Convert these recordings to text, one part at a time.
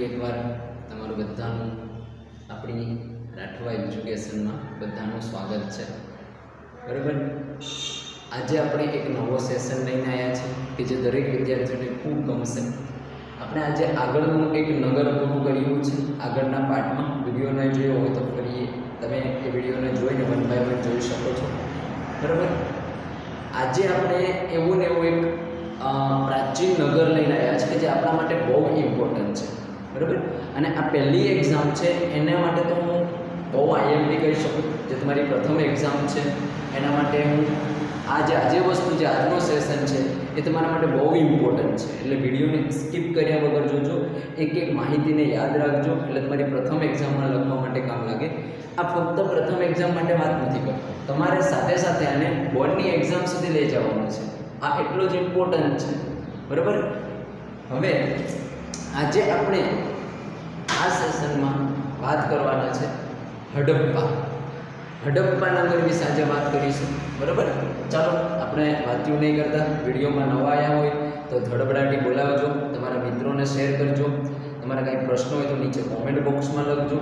ફરી એકવાર તમારું બધાનું આપણી રાઠવા એજ્યુકેશનમાં બધાનું સ્વાગત છે. બરાબર? આજે આપણે એક નવો સેશન લઈને આવ્યા છીએ કે જે દરેક વિદ્યાર્થીઓને ખૂબ ગમશે. આપણે આજે આગળનું એક નગર પૂરું કર્યું છે. આગળના પાઠમાં વીડિયો ન જોયો હોય તો ફરી તમે એ વિડીયોને જોઈને વન બાય વન જોઈ શકો છો. બરાબર? આજે આપણે એવું ને એવું એક પ્રાચીન નગર લઈને આવ્યા છે કે જે આપણા માટે બહુ ઇમ્પોર્ટન્ટ છે. બરાબર? અને આ પહેલી એક્ઝામ છે, એના માટે તો હું બહુ આઈએમપી કહી શકું, જે તમારી પ્રથમ એક્ઝામ છે. એના માટે હું આ જે આજે વસ્તુ જે આજનો સેશન છે, એ તમારા માટે બહુ ઇમ્પોર્ટન્ટ છે. એટલે વિડીયોને સ્કીપ કર્યા વગર જોજો, એક એક માહિતીને યાદ રાખજો, એટલે તમારી પ્રથમ એક્ઝામમાં લખવા માટે કામ લાગે. આ ફક્ત પ્રથમ એક્ઝામ માટે વાત નથી કરતો. તમારે સાથે સાથે આને બોર્ડની એક્ઝામ સુધી લઈ જવાનું છે. આ એટલો જ ઇમ્પોર્ટન્ટ છે. બરાબર? હવે આજે આપણે આ સેશનમાં વાત કરવાના છે હડપ્પા. હડપ્પા નગર વિશે આજે વાત કરીશું. બરાબર? ચાલો, આપણે વાત્યું નહીં કરતા, વિડીયોમાં નવા આવ્યા હોય તો ધડબડાટી બોલાવજો, તમારા મિત્રોને શેર કરજો. તમારા કાંઈ પ્રશ્ન હોય તો નીચે કોમેન્ટ બોક્સમાં લખજો.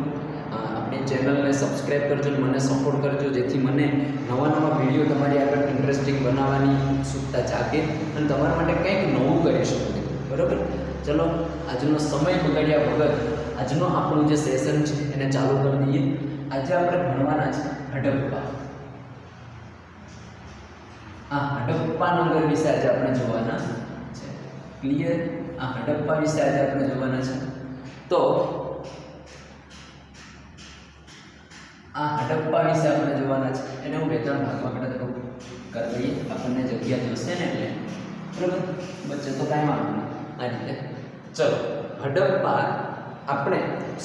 આપણી ચેનલને સબસ્ક્રાઈબ કરજો અને મને સપોર્ટ કરજો, જેથી મને નવા નવા વીડિયો તમારી આગળ ઇન્ટરેસ્ટિંગ બનાવવાની ઉત્સુકતા જાગે અને તમારા માટે કંઈક નવું કરી શકું. બરાબર? ચલો, આજનો સમય બગાડ્યા વગર આજનો આપણું જે સેશન છે એને ચાલુ કરી દઈએ. આજે આપણે ભણવાના છે હડપ્પા. આ હડપ્પા નગર વિશે આજે આપણે જોવાના છે. ક્લિયર આ હડપ્પા વિશે આજે આપણે જોવાના છે. તો, આ હડપ્પા વિશે આપણે જોવાના છે. એને હું બે ત્રણ ભાગમાં થોડુંક કરી દઈએ. આપણને જગ્યા જોશે ને એટલે. બરાબર? વચ્ચે તો કાંઈ વાંધો નહીં. આ રીતે. ચલો, હડપ્પા આપણે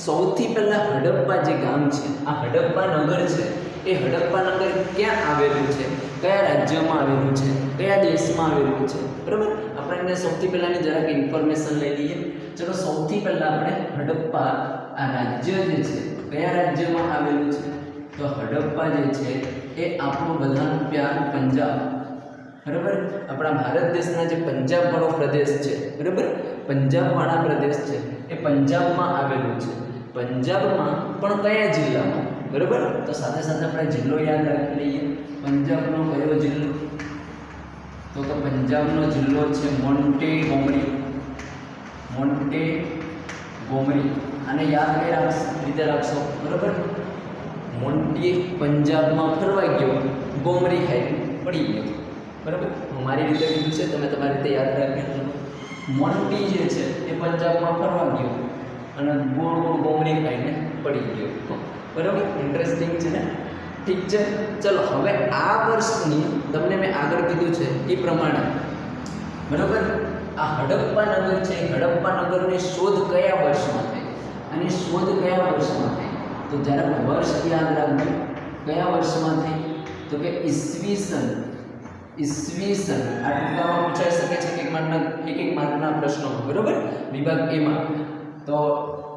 સૌથી પહેલાં હડપ્પા જે ગામ છે, આ હડપ્પા નગર છે, એ હડપ્પા નગર ક્યાં આવેલું છે? કયા રાજ્યમાં આવેલું છે? કયા દેશમાં આવેલું છે? બરાબર? આપણે એને સૌથી પહેલાંની જરાક ઇન્ફોર્મેશન લઈ લઈએ. ચલો, સૌથી પહેલાં આપણે હડપ્પા આ રાજ્ય જે છે, કયા રાજ્યમાં આવેલું છે? તો હડપ્પા જે છે, એ આપણું બધાનું પ્યાર પંજાબ. બરાબર? આપણા ભારત દેશના જે પંજાબ વાળો પ્રદેશ છે. બરાબર? પંજાબવાળા પ્રદેશ છે, એ પંજાબમાં આવેલું છે. પંજાબમાં પણ કયા જિલ્લામાં? બરાબર? તો સાથે સાથે આપણે જિલ્લો યાદ રાખી લઈએ. પંજાબનો કયો જિલ્લો? તો કે પંજાબનો જિલ્લો છે મોન્ટે ગોમરી મોન્ટે ગોમરી આને યાદ કઈ રાખ, રીતે રાખશો. બરાબર? મોન્ટી પંજાબમાં ફરવા ગયો. ગોમરી ખાઈ પડી ગયો. બરાબર? મારી રીતે કીધું છે, તમે તમારી રીતે યાદ રાખી મોન્ટી જે છે, એ પંજાબમાં ફરવા ગયો. અને ગોળ ગોળ ગોમરી ખાઈને પડી ગયો. બરાબર? ઇન્ટરેસ્ટિંગ છે ને? ઠીક છે. ચલો, હવે આ વર્ષની તમને મેં આગળ કીધું છે એ પ્રમાણે. બરાબર? આ હડપ્પા નગર છે હડપ્પા નગરની શોધ કયા વર્ષમાં થઈ અને શોધ કયા વર્ષમાં થઈ તો જ્યારે વર્ષ યાદ રાખજો, કયા વર્ષમાં થઈ તો કે ઈસવીસન ઈસવીસન. આ ટૂંકામાં પૂછાઈ શકે છે એક એક માર્કના એક એક માર્કના પ્રશ્નો બરોબર? વિભાગ એમાં. તો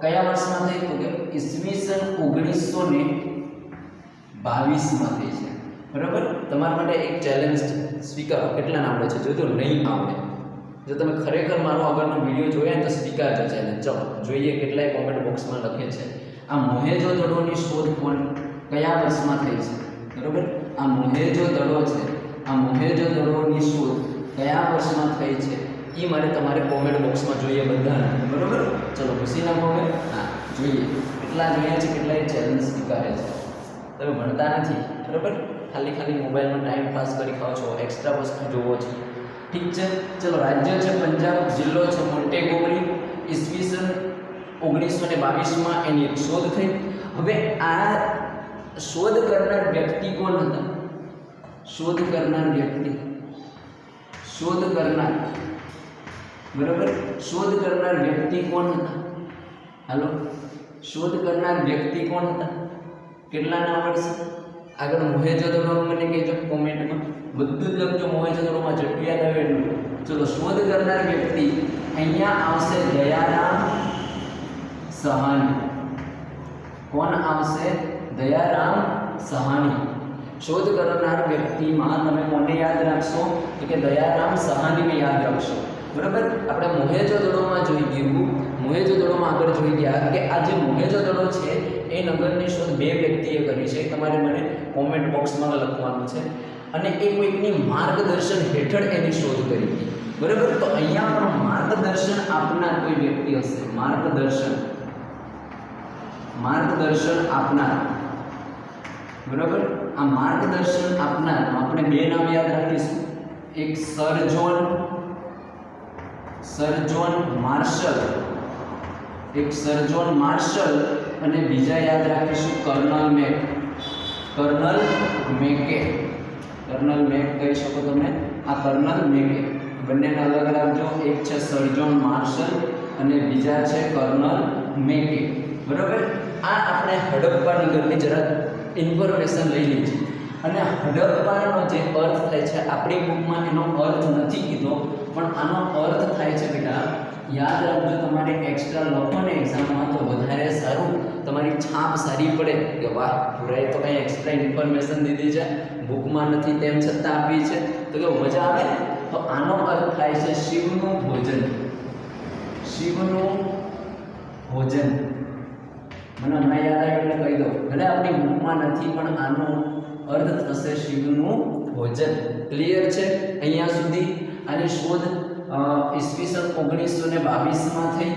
કયા વર્ષમાં થઈ? તો કે ઈસવીસન ઓગણીસો ને બાવીસમાં થઈ છે. બરાબર? તમારા માટે એક ચેલેન્જ સ્વીકારો કેટલાને આવડે છે? જોજો, નહીં આવડે. જો તમે ખરેખર મારો આગળનો વીડિયો જોયા ને તો સ્વીકારજો ચેલેન્જ ચલો, જોઈએ કેટલાય કોમેન્ટ બોક્સમાં લખે છે. આ મોહેજો દડોની શોધ કોણ કયા વર્ષમાં થઈ છે? બરાબર? આ મોહેજો દડો છે. આ મોહેજો દડોની શોધ કયા વર્ષમાં થઈ છે એ મારે તમારે કોમેન્ટ બોક્સમાં જોઈએ બધાને. બરાબર? ચલો ઘૂસી નાખો હવે હા, જોઈએ. કેટલા જોયા છે, કેટલાય ચેલેન્જ સ્વીકારે છે. તમે ભણતા નથી, બરાબર? ખાલી ખાલી મોબાઈલમાં ટાઈમ પાસ કરી ખાઓ છો એક્સ્ટ્રા વસ્તુ જોવો છો. ઠીક છે? ચલો, રાજ્ય છે પંજાબ, જિલ્લો છે મોન્ટેગોમરી, ઈસવીસન ઓગણીસો ને બાવીસમાં એની એક શોધ થઈ. હવે આ શોધ કરનાર વ્યક્તિ કોણ હતા? શોધ કરનાર વ્યક્તિ. શોધ કરનાર બરાબર શોધ કરનાર વ્યક્તિ કોણ હતા હાલો શોધ કરનાર વ્યક્તિ કોણ હતા કેટલાના આવડશે આગળ મોહેજોદડોનું મને કહેજો કોમેન્ટમાં બધું જ લખજો મોહેજોદડોમાં જેટલું યાદ આવે એટલું ચલો શોધ કરનાર વ્યક્તિ અહીંયા આવશે દયારામ સહાની કોણ આવશે દયારામ સહાની શોધ કરનાર વ્યક્તિમાં તમે કોને યાદ રાખશો તો કે દયારામ સહાનીને યાદ રાખશો બરાબર? આપણે મોહેજોદડોમાં જોઈ ગયું. મોહેજોદડોમાં આગળ જોઈ ગયા કે આ જે મોહેજોદડો છે, એ નગરની શોધ બે વ્યક્તિએ કરી છે. તમારે મને કોમેન્ટ બોક્સમાં લખવાનું છે. અને એ કોઈકની માર્ગદર્શન હેઠળ એની શોધ કરી. બરાબર? તો અહીંયા પણ માર્ગદર્શન આપનાર કોઈ વ્યક્તિ હશે? માર્ગદર્શન. માર્ગદર્શન આપનાર. બરાબર? આ માર્ગદર્શન આપનાર. આપણે બે નામ યાદ રાખીશું. એક sir John sir John Marshall. એક સરજોન માર્શલ અને બીજા યાદ રાખીશું colonel Mack. Colonel Mackay. Colonel Mack કહી શકો તમે? આ કર્નલ મેકે. બંનેને અલગ રાખજો. એક છે સર્જોન માર્શલ અને બીજા છે કર્નલ મેકે. બરાબર? આ આપણે હડપ્પા નગરની જરા ઇન્ફોર્મેશન લઈ લીધી. અને હડપ્પાનો જે અર્થ થાય છે, આપણી બુકમાં એનો અર્થ નથી કીધો. પણ આનો અર્થ થાય છે બેટા, યાદ રાખજો તમારે એક્સ્ટ્રા લખો ને એક્ઝામમાં તો વધારે સારું. તમારી છાપ સારી પડે. કે વાહ પુરાય તો કંઈ એક્સ્ટ્રા ઇન્ફોર્મેશન દીધી છે. બુકમાં નથી તેમ છતાં આપી છે. તો કે મજા આવે તો આનો અર્થ થાય છે શિવનું ભોજન. શિવનું ભોજન. મને હમણાં યાદ આવ્યું એટલે કહી દઉં. ભલે આપણી બુકમાં નથી, પણ આનો અર્થ થશે શિવનું ભોજન. ક્લિયર છે? અહીંયા સુધી આની શોધ ઈસવીસન ઓગણીસો ને બાવીસમાં થઈ.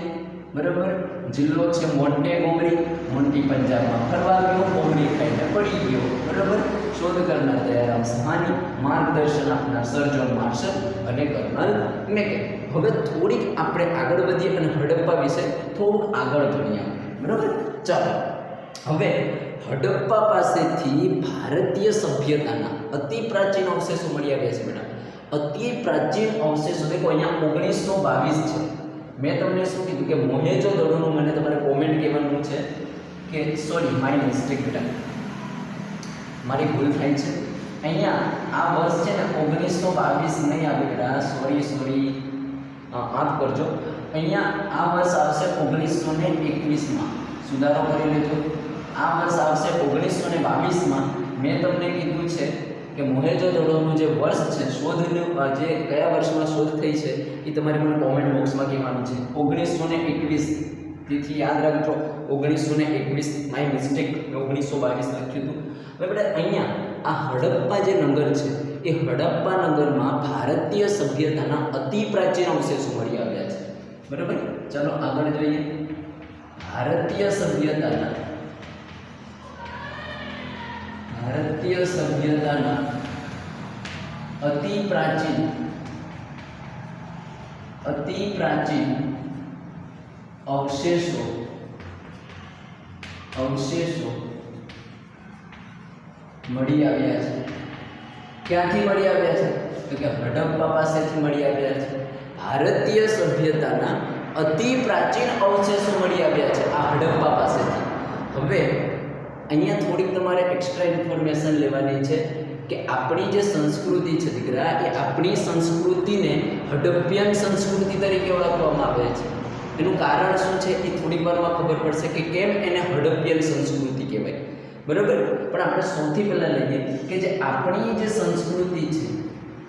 બરાબર? જિલ્લો છે મોન્ટે ગોમરી મોન્ટી પંજાબમાં. ફરવા ગયો ગોમરી ખાઈને પડી ગયો. બરાબર? શોધ કરનાર દયારામ સહાની, માર્ગદર્શન આપનાર સર જોન માર્શલ અને કર્નલ મેકે હવે થોડીક આપણે આગળ વધીએ અને હડપ્પા વિશે થોડુંક આગળ ભણીએ બરાબર? ચાલો. હવે હડપ્પા પાસેથી ભારતીય સભ્યતાના અતિ પ્રાચીન અવશેષો મળી આવ્યા છે બેટા અતિ પ્રાચીન અવશેષો દેખો અહીંયા ઓગણીસો બાવીસ છે. મેં તમને શું કીધું કે મોહેજો દડોનું મને તમારે કોમેન્ટ કહેવાનું છે કે સોરી માય મિસ્ટેક બેટા મારી ભૂલ થાય છે. અહીંયા આ વર્ષ છે ને ઓગણીસો બાવીસ નહીં આવે બેટા. સોરી સોરી આપ કરજો. અહીંયા આ વર્ષ આવશે ઓગણીસો ને એકવીસમાં. સુધારો કરી લેજો. આ વર્ષ આવશે ઓગણીસો ને બાવીસમાં. મેં તમને કીધું છે કે મોહેજોદડોનું જે વર્ષ છે, શોધનું જે કયા વર્ષમાં શોધ થઈ છે, એ તમારે મને કોમેન્ટ બોક્સમાં કહેવાનું છે. ઓગણીસો ને એકવીસ તેથી યાદ રાખજો ઓગણીસો ને એકવીસ માય મિસ્ટેક ઓગણીસો બાવીસ લખ્યું હતું. હવે આપણે અહીંયા આ હડપ્પા જે નગર છે, એ હડપ્પા નગરમાં ભારતીય સભ્યતાના અતિ પ્રાચીન અવશેષો મળી આવ્યા છે. બરાબર? ચાલો આગળ જોઈએ. ભારતીય સભ્યતાના ભારતીય સભ્યતાના અતિ પ્રાચીન અતિ પ્રાચીન અવશેષો અવશેષો મળી આવ્યા છે. ક્યાંથી મળી આવ્યા છે? તો કે હડપ્પા પાસેથી મળી આવ્યા છે. ભારતીય સભ્યતાના અતિ પ્રાચીન અવશેષો મળી આવ્યા છે આ હડપ્પા પાસેથી. હવે અહીંયા થોડીક તમારે એક્સ્ટ્રા ઇન્ફોર્મેશન લેવાની છે કે આપણી જે સંસ્કૃતિ છે દીકરા, એ આપણી સંસ્કૃતિને હડપ્પિયન સંસ્કૃતિ તરીકે ઓળખવામાં આવે છે. એનું કારણ શું છે એ થોડીક વારમાં ખબર પડશે કે કેમ એને હડપ્પિયન સંસ્કૃતિ કહેવાય. બરાબર? પણ આપણે સૌથી પહેલાં લઈએ કે જે આપણી જે સંસ્કૃતિ છે,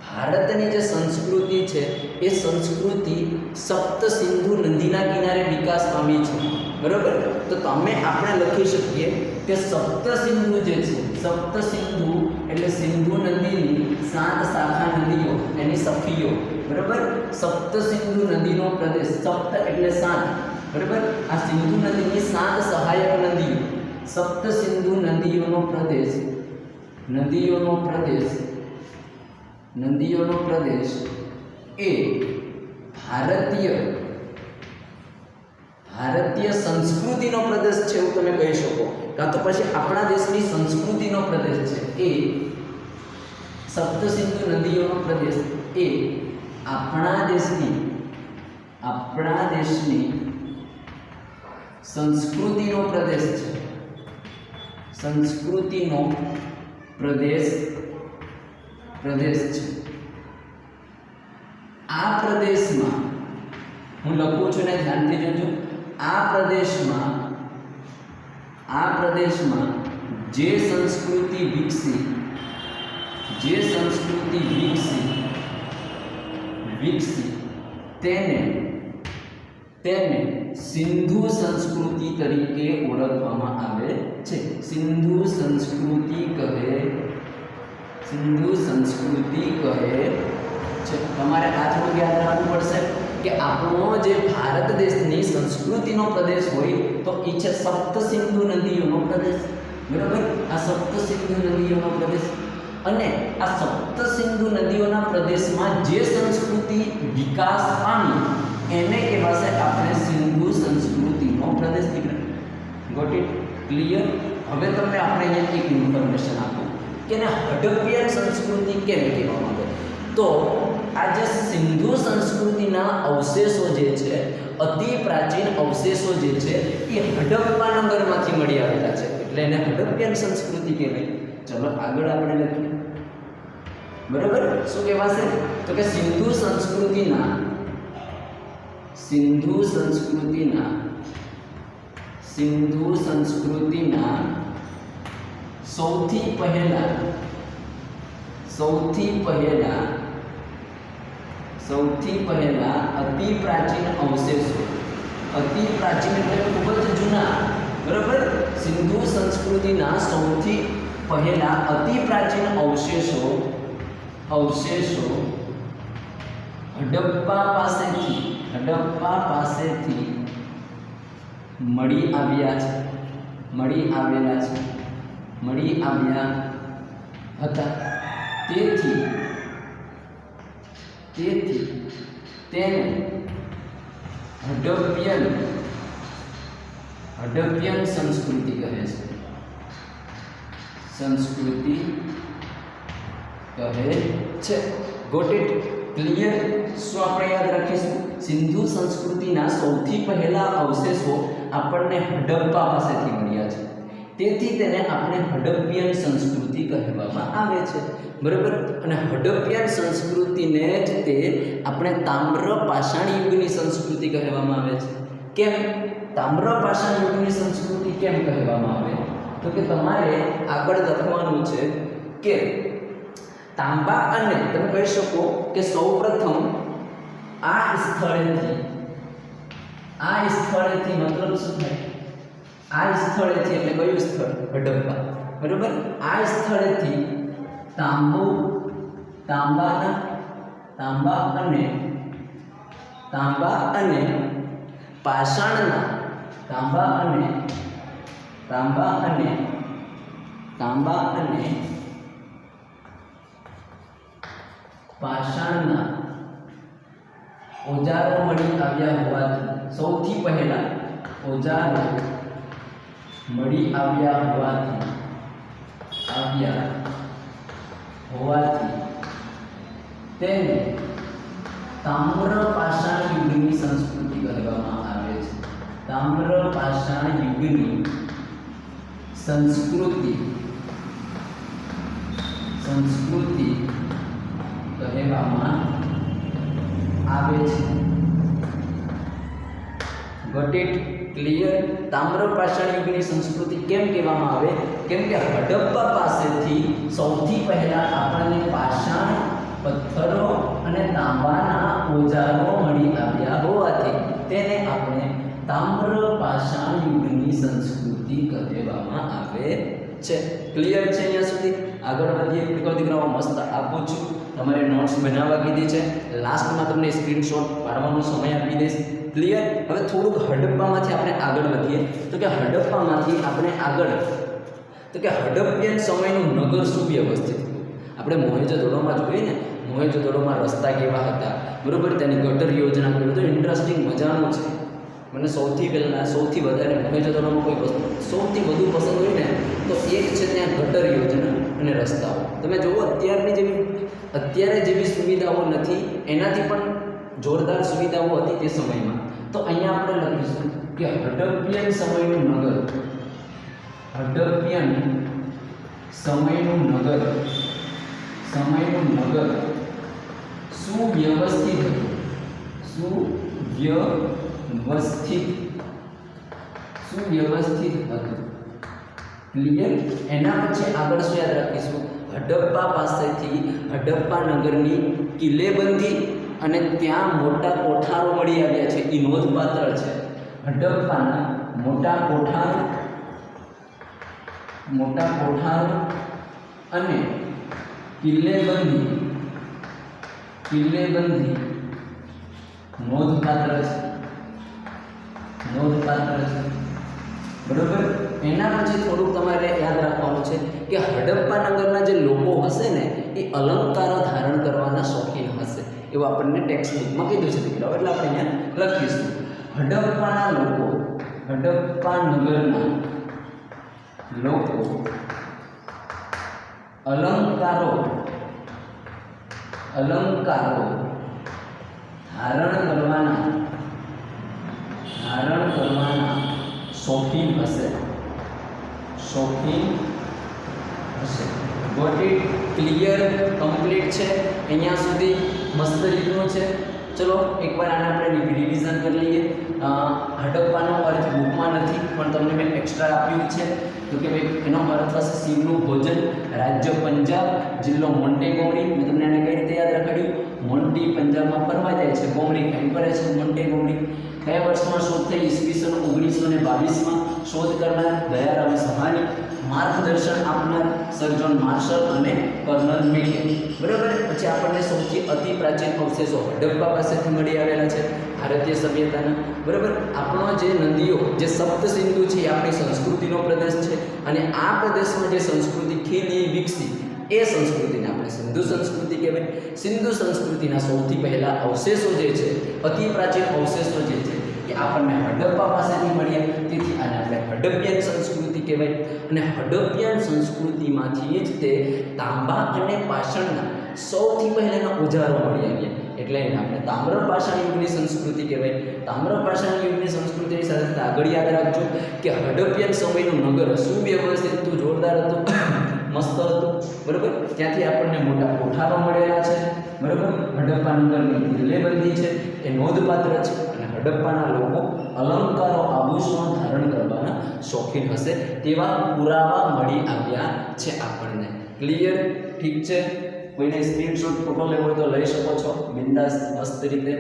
ભારતની જે સંસ્કૃતિ છે, એ સંસ્કૃતિ સપ્ત સિંધુ નદીના કિનારે વિકાસ પામી છે. બરાબર? તો તમે આપણે લખી શકીએ કે સપ્ત સિંધુ જે છે, સપ્ત સિંધુ એટલે સિંધુ નદીની સાત શાખા નદીઓ, એની સખીઓ. બરાબર? સપ્ત સિંધુ નદીનો પ્રદેશ. સપ્ત એટલે સાત. બરાબર? આ સિંધુ નદીની સાત સહાયક નદીઓ. સપ્ત સિંધુ નદીઓનો પ્રદેશ. નદીઓનો પ્રદેશ. નદીઓનો પ્રદેશ એ ભારતીય ભારતીય સંસ્કૃતિનો પ્રદેશ છે એવું તમે કહી શકો. કાં તો પછી આપણા દેશની સંસ્કૃતિનો પ્રદેશ છે. એ સપ્તસિંધુ નદીઓનો પ્રદેશ. એ આપણા દેશની આપણા દેશની સંસ્કૃતિનો પ્રદેશ છે. સંસ્કૃતિનો પ્રદેશ પ્રદેશ છે. આ પ્રદેશમાં, હું લખું છું ને ધ્યાનથી જોજો, આ પ્રદેશમાં આ પ્રદેશમાં જે સંસ્કૃતિ વિકસી, જે સંસ્કૃતિ વિકસી વિકસી, તેને તેને સિંધુ સંસ્કૃતિ તરીકે ઓળખવામાં આવે છે. સિંધુ સંસ્કૃતિ કહે, સિંધુ સંસ્કૃતિ કહે છે. તમારે આ થોડું યાદ રાખવું પડશે? કે આપણો જે ભારત દેશની સંસ્કૃતિનો પ્રદેશ હોય તો એ છે સપ્ત સિંધુ નદીઓનો પ્રદેશ. બરાબર? આ સપ્તસિંધુ નદીઓનો પ્રદેશ. અને આ સપ્તસિંધુ નદીઓના પ્રદેશમાં જે સંસ્કૃતિ વિકાસ પામી, એને કહેવાશે આપણે સિંધુ સંસ્કૃતિનો પ્રદેશ ગોટ ઇટ ક્લિયર હવે તમને આપણે અહીંયા એક ઇન્ફોર્મેશન આપું. કે એને હડપ્પિયન સંસ્કૃતિ કેમ કહેવામાં આવે? તો આ સિંધુ સંસ્કૃતિના અવશેષો જે છે, અતિ પ્રાચીન અવશેષો જે છે, એ હડપ્પા નગરમાંથી મળી આવેલા છે. એટલે એને હડપ્પિયન સંસ્કૃતિ કહેવાય. ચલો આગળ આપણે લખીએ. બરાબર? શું કહેવાશે? તો કે સિંધુ સંસ્કૃતિના સિંધુ સંસ્કૃતિના સિંધુ સંસ્કૃતિના સૌથી પહેલા સૌથી પહેલા સૌથી પહેલા અતિ પ્રાચીન અવશેષો અતિ પ્રાચીન એટલે ખૂબ જ જૂના. બરાબર? સિંધુ સંસ્કૃતિના સૌથી પહેલા અતિ પ્રાચીન અવશેષો અવશેષો હડપ્પા પાસેથી હડપ્પા પાસેથી મળી આવ્યા છે. મળી આવેલા છે. મળી આવ્યા હતા. તેથી તેથી તેને હડપ્પિયન હડપ્પિયન સંસ્કૃતિ કહે છે. સંસ્કૃતિ કહે છે. ગોટ ઇટ ક્લિયર શું આપણે યાદ રાખીશું? સિંધુ સંસ્કૃતિના સૌથી પહેલા અવશેષો આપણને હડપ્પા પાસેથી મળ્યા છે. તેથી તેને આપણે હડપ્પિયન સંસ્કૃતિ કહેવામાં આવે છે. બરાબર? અને હડપ્પિયન સંસ્કૃતિને જ તે આપણે તામ્ર પાષાણ યુગની સંસ્કૃતિ કહેવામાં આવે છે. કેમ? તામ્ર પાષાણ યુગની સંસ્કૃતિ કેમ કહેવામાં આવે? તો કે તમારે આગળ લખવાનું છે કે તાંબા અને તમે કહી શકો કે સૌપ્રથમ આ સ્થળેથી આ સ્થળેથી મતલબ શું થાય? આ સ્થળેથી એટલે કયું સ્થળ? હડપ્પા બરાબર? આ સ્થળેથી તાંબુ, તાંબાના, તાંબા અને તાંબા અને પાષાણના, તાંબા અને તાંબા અને તાંબા અને પાષાણના ઓજારો મળી આવ્યા હોવાથી સૌથી પહેલા ઓજારો મળી આવ્યા હોવાથી આવ્યા હોવાથી તેને તામ્ર પાષાણ યુગની સંસ્કૃતિ કહેવામાં આવે છે. તામ્ર પાષાણ યુગની સંસ્કૃતિ સંસ્કૃતિ કહેવામાં આવે છે. ગોટ ઇટ ક્લિયર તામ્ર પાષાણ યુગની સંસ્કૃતિ કેમ કહેવામાં આવે? કેમ કે હડપ્પા પાસેથી સૌથી પહેલાં આપણને પાષાણ પથ્થરો અને તાંબાના ઓજારો મળી આવ્યા હોવાથી તેને આપણે તામ્ર પાષાણ યુગની સંસ્કૃતિ કહેવામાં આવે છે. ક્લિયર છે અહીંયા સુધી? આગળ વધીએ દીકરો દીકરાઓ, મસ્ત આપું છું. તમારે નોટ્સ બનાવવા કીધી છે. લાસ્ટમાં તમને સ્ક્રીનશોટ પાડવાનો સમય આપી દઈશ. ક્લિયર હવે થોડુંક હડપ્પામાંથી આપણે આગળ વધીએ. તો કે હડપ્પામાંથી આપણે આગળ, તો કે હડપ્પિયન સમયનું નગર સુવ્યવસ્થિત આપણે મોહેંજો-દડોમાં જોઈએ ને મોહેંજો-દડોમાં રસ્તા કેવા હતા? બરાબર? તેની ગટર યોજના કેવી બધું ઇન્ટરેસ્ટિંગ મજાનું છે. મને સૌથી પહેલાં, સૌથી વધારે મોહેંજો-દડોમાં કોઈ વસ્તુ, સૌથી વધુ પસંદ હોય ને, તો એક છે ત્યાં ગટર યોજના અને રસ્તાઓ. તમે જુઓ, અત્યારની જેવી, અત્યારે જેવી સુવિધાઓ નથી, એનાથી પણ જોરદાર સુવિધાઓ હતી તે સમયમાં. તો અહીંયા આપણે લખીશું કે હડપ્પિયન સમયનું નગર. હડપ્પિયન સમયનું નગર. સમયનું નગર. સુવ્યવસ્થિત હતું. સુવ્યવસ્થિત. સુવ્યવસ્થિત હતું. ક્લિયર એના પછી આગળ શું યાદ રાખીશું? હડપ્પા પાસેથી હડપ્પા નગરની કિલ્લેબંધી અને ત્યાં મોટા કોઠારો મળી આવ્યા છે. એ નોંધપાત્ર છે. હડપ્પાના મોટા કોઠાર મોટા કોઠાર અને કિલ્લેબંધી કિલ્લેબંધી નોંધપાત્ર છે. નોંધપાત્ર છે. બરોબર? એના પછી થોડુંક તમારે યાદ રાખવાનું છે કે હડપ્પા નગરના જે લોકો હશે ને, એ અલંકારો ધારણ કરવાના શોખીન હશે. એવું આપણને ટેક્સ્ટ બુકમાં કીધું છે. એટલે આપણે અહીંયા લખીશું. હડપ્પાના લોકો, હડપ્પા નગરના લોકો, અલંકારો અલંકારો ધારણ કરવાના ધારણ કરવાના શોખીન હશે. શોખીન હશે. ગોટ ઇટ ક્લિયર કમ્પ્લીટ છે? અહીંયા સુધી મસ્ત રીતનું છે. ચલો, એકવાર આને આપણે રિવિઝન કરી લઈએ. હડપવાનો અર્થ બુકમાં નથી, પણ તમને મેં એક્સ્ટ્રા આપ્યું છે. તો કે ભાઈ, એનો અર્થ હશે શિવનું ભોજન. રાજ્ય પંજાબ, જિલ્લો મોન્ટેગોમરી મેં તમને એને કઈ રીતે યાદ રખાડ્યું? મોન્ટી પંજાબમાં ફરવા જાય છે. ગોમરી ખાઈ ફરે છે? મોન્ટેગોમરી કયા વર્ષમાં શોધ થઈ? ઈસવીસન ઓગણીસો ને બાવીસમાં શોધ કરનાર દયારામ સહાની. માર્ગદર્શન આપનાર સર જોન માર્શલ અને કર્નલ મિલિયન. બરાબર? પછી આપણને સૌથી અતિ પ્રાચીન અવશેષો હડપ્પા પાસેથી મળી આવેલા છે, ભારતીય સભ્યતાના. બરાબર? આપણો જે નદીઓ, જે સપ્ત સિંધુ છે, એ આપણી સંસ્કૃતિનો પ્રદેશ છે અને આ પ્રદેશમાં જે સંસ્કૃતિ ખીલી વિકસી, એ સંસ્કૃતિને આપણે સિંધુ સંસ્કૃતિ કહેવાય. સિંધુ સંસ્કૃતિના સૌથી પહેલાં અવશેષો જે છે, અતિ પ્રાચીન અવશેષો જે છે એ આપણને હડપ્પા પાસેથી મળ્યા તેથી આને આપણે હડપ્પિયન સંસ્કૃતિ કહેવાય. અને હડપ્પિયન સંસ્કૃતિમાંથી જ તે તાંબા અને પાષાણના સૌથી પહેલાના ઓજારો મળી આવ્યા. એટલે એને આપણે તામ્રપાષાણ યુગની સંસ્કૃતિ કહેવાય. તામ્રપાષાણ યુગની સંસ્કૃતિની સાથે આગળ યાદ રાખજો કે હડપ્પિયન સમયનું નગર સુવ્યવસ્થિત હતું, જોરદાર હતું, મસ્ત હતું, બરાબર? ત્યાંથી આપણને મોટા કોઠારો મળેલા છે, બરાબર? હડપ્પા નગરની કિલ્લેબંધી છે, એ નોંધપાત્ર છે. અને હડપ્પાના લોકો અલંકારો આભૂષણો ધારણ કરવાના શોખીન હશે તેવા પુરાવા મળી આવ્યા છે આપણને. ક્લિયર ઠીક છે? કોઈને સ્ક્રીનશોટ ફોટો લેવો હોય તો લઈ શકો છો. બિંદાસ, મસ્ત રીતે.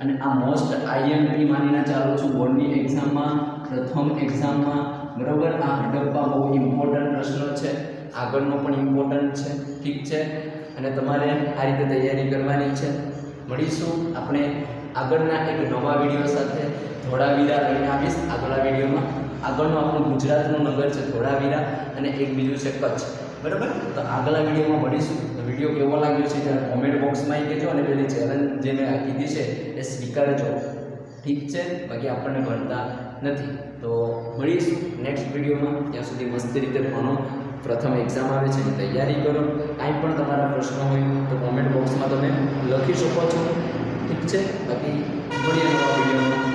અને આ મોસ્ટ આઈએમપી માનીને ચાલુ છું. બોર્ડની એક્ઝામમાં પ્રથમ એક્ઝામમાં બરાબર? આ હડપ્પા બહુ ઇમ્પોર્ટન્ટ પ્રશ્ન છે. આગળનો પણ ઇમ્પોર્ટન્ટ છે. ઠીક છે? અને તમારે આ રીતે તૈયારી કરવાની છે. મળીશું. આપણે આગળના એક નવા વીડિયો સાથે ધોળાવીરા લઈને આવીશ. આગળના વિડીયોમાં આગળનું આપણું ગુજરાતનું નગર છે ધોળાવીરા અને એક બીજું છે કચ્છ. બરાબર? તો આગલા વિડીયોમાં મળીશું. તો વીડિયો કેવો લાગ્યો છે ત્યારે કોમેન્ટ બોક્સમાં કહેજો અને પેલી ચેલેન્જ જે મેં કીધી છે એ સ્વીકારજો. ઠીક છે? બાકી આપણને ભણતા નથી. તો મળીશું નેક્સ્ટ વિડીયોમાં. ત્યાં સુધી મસ્ત રીતે ભણો. પ્રથમ એક્ઝામ આવે છે એની તૈયારી કરો. કાંઈ પણ તમારા પ્રશ્નો હોય તો કોમેન્ટ બોક્સમાં તમે લખી શકો છો. ઠીક છે? બાકી મળીએ નવા વિડીયોમાં